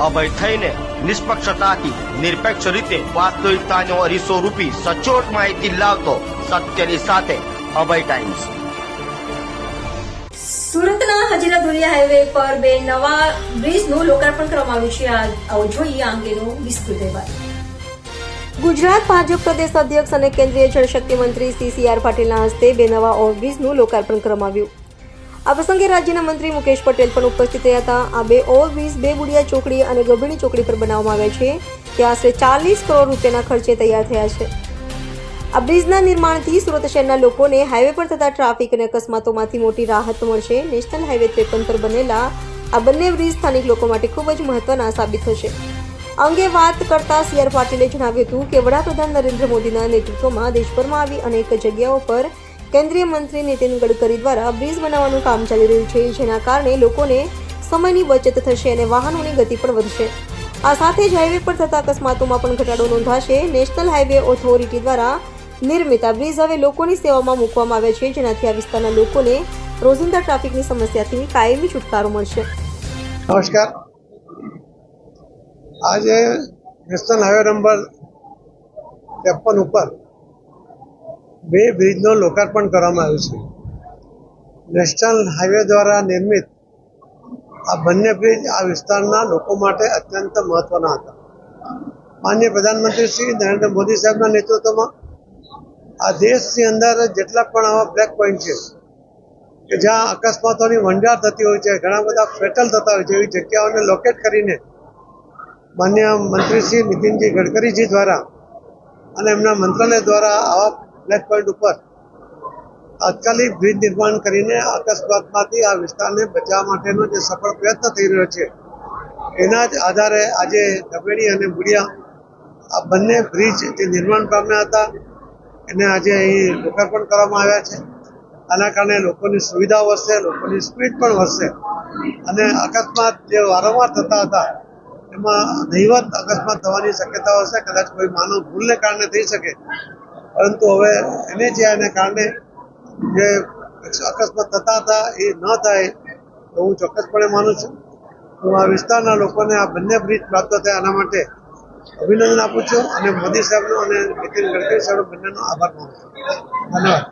અભય થઈને નિષ્પક્ષતાથી નિરપેક્ષ રીતે વાસ્તવિકતાનો અરીસો રૂપી સચોટ માહિતી લાવતો સત્યની સાથે અભય ટાઈમ્સ. સુરતના હજીરા ધોલિયા હાઈવે પર બે નવા બ્રિજનું લોકાર્પણ કરવામાં આવ્યું છે. આ- આવો જોઈએ આ અંગેનો વિસ્તૃત અહેવાલ. ગુજરાત ભાજપ પ્રદેશ અધ્યક્ષ અને કેન્દ્રીય જળશક્તિ મંત્રી સી સી આર પાટીલના હસ્તે બે નવા ઓવરબ્રિજનું લોકાર્પણ કરવામાં આવ્યું. આ પ્રસંગે રાજ્યના મંત્રી મુકેશ પટેલ પણ ઉપસ્થિત રહ્યા હતા. આ બે ઓવરબ્રિજ, બે બુડિયા ચોકડી અને ગભીણી ચોકડી પર બનાવવામાં આવ્યા છે તે આશરે ચાલીસ કરોડ રૂપિયાના ખર્ચે તૈયાર થયા છે. આ બ્રિજના નિર્માણથી સુરત શહેરના લોકોને હાઈવે પર થતા ટ્રાફિક અને અકસ્માતોમાંથી મોટી રાહત મળશે. નેશનલ હાઈવે ત્રેપન પર બનેલા આ બંને બ્રિજ સ્થાનિક લોકો માટે ખૂબ જ મહત્વના સાબિત થશે. અંગે વાત કરતા સી આર પાટીલે જણાવ્યું હતું કે વડાપ્રધાન નરેન્દ્ર મોદીના નેતૃત્વમાં દેશભરમાં આવી અનેક જગ્યાઓ પર કેન્દ્રીય મંત્રી નીતિન ગડકરી દ્વારા બ્રિજ બનાવવાનું કામ ચાલી રહ્યું છે, જેના કારણે લોકોને સમયની બચત થશે અને વાહનોની ગતિ પણ વધશે. આ સાથે જ હાઈવે પર થતા અકસ્માતોમાં પણ ઘટાડો નોંધાશે. નેશનલ હાઈવે ઓથોરિટી દ્વારા નિર્મિત આ બ્રિજ હવે લોકોની સેવામાં મૂકવામાં આવે છે, જેનાથી આ વિસ્તારના લોકોને રોજિંદા ટ્રાફિકની સમસ્યાથી કાયમી છુટકારો મળશે. નમસ્કાર. આજે નેશનલ હાઈવે નંબર ત્રેપન ઉપર બે બ્રિજનું લોકાર્પણ કરવામાં આવ્યું છે. નેશનલ હાઈવે દ્વારા નિર્મિત આ બંને બ્રિજ આ વિસ્તારના લોકો માટે અત્યંત મહત્વના હતા. માન્ય પ્રધાનમંત્રી શ્રી નરેન્દ્ર મોદી સાહેબના નેતૃત્વમાં આ દેશની અંદર જેટલા પણ આવા બ્લેક પોઈન્ટ છે, કે જ્યાં અકસ્માતોની વંજાર થતી હોય છે, ઘણા બધા ફેટલ થતા હોય છે, એવી જગ્યાઓને લોકેટ કરીને માન્ય મંત્રી શ્રી નીતિનજી ગડકરીજી દ્વારા અને એમના મંત્રાલય દ્વારા આવા બ્લેક પોઈન્ટ ઉપર તાત્કાલિક બ્રિજ નિર્માણ કરીને અકસ્માતમાંથી આ વિસ્તારને બચાવવા માટેનો જે સફળ પ્રયત્ન થઈ રહ્યો છે, એના જ આધારે આજે ધબેડી અને બુડિયા આ બંને બ્રિજ જે નિર્માણ પામ્યા હતા, એને આજે અહીં લોકાર્પણ કરવામાં આવ્યા છે. આના કારણે લોકોની સુવિધા વધશે, લોકોની સ્પીડ પણ વધશે અને અકસ્માત જે વારંવાર થતા હતા, એમાં નહીવત અકસ્માત થવાની શક્યતા હશે, કદાચ કોઈ માનવ ભૂલને કારણે થઈ શકે. પરંતુ હવે એને જે આને કારણે જે અકસ્માત થતા હતા એ ન થાય, તો હું ચોક્કસપણે માનું છું. હું આ વિસ્તારના લોકોને આ બંને બ્રિજ પ્રાપ્ત થાય આના માટે અભિનંદન આપું છું અને મોદી સાહેબનો અને નીતિન ગડકરી સાહેબ બંનેનો આભાર માનું છું. ધન્યવાદ.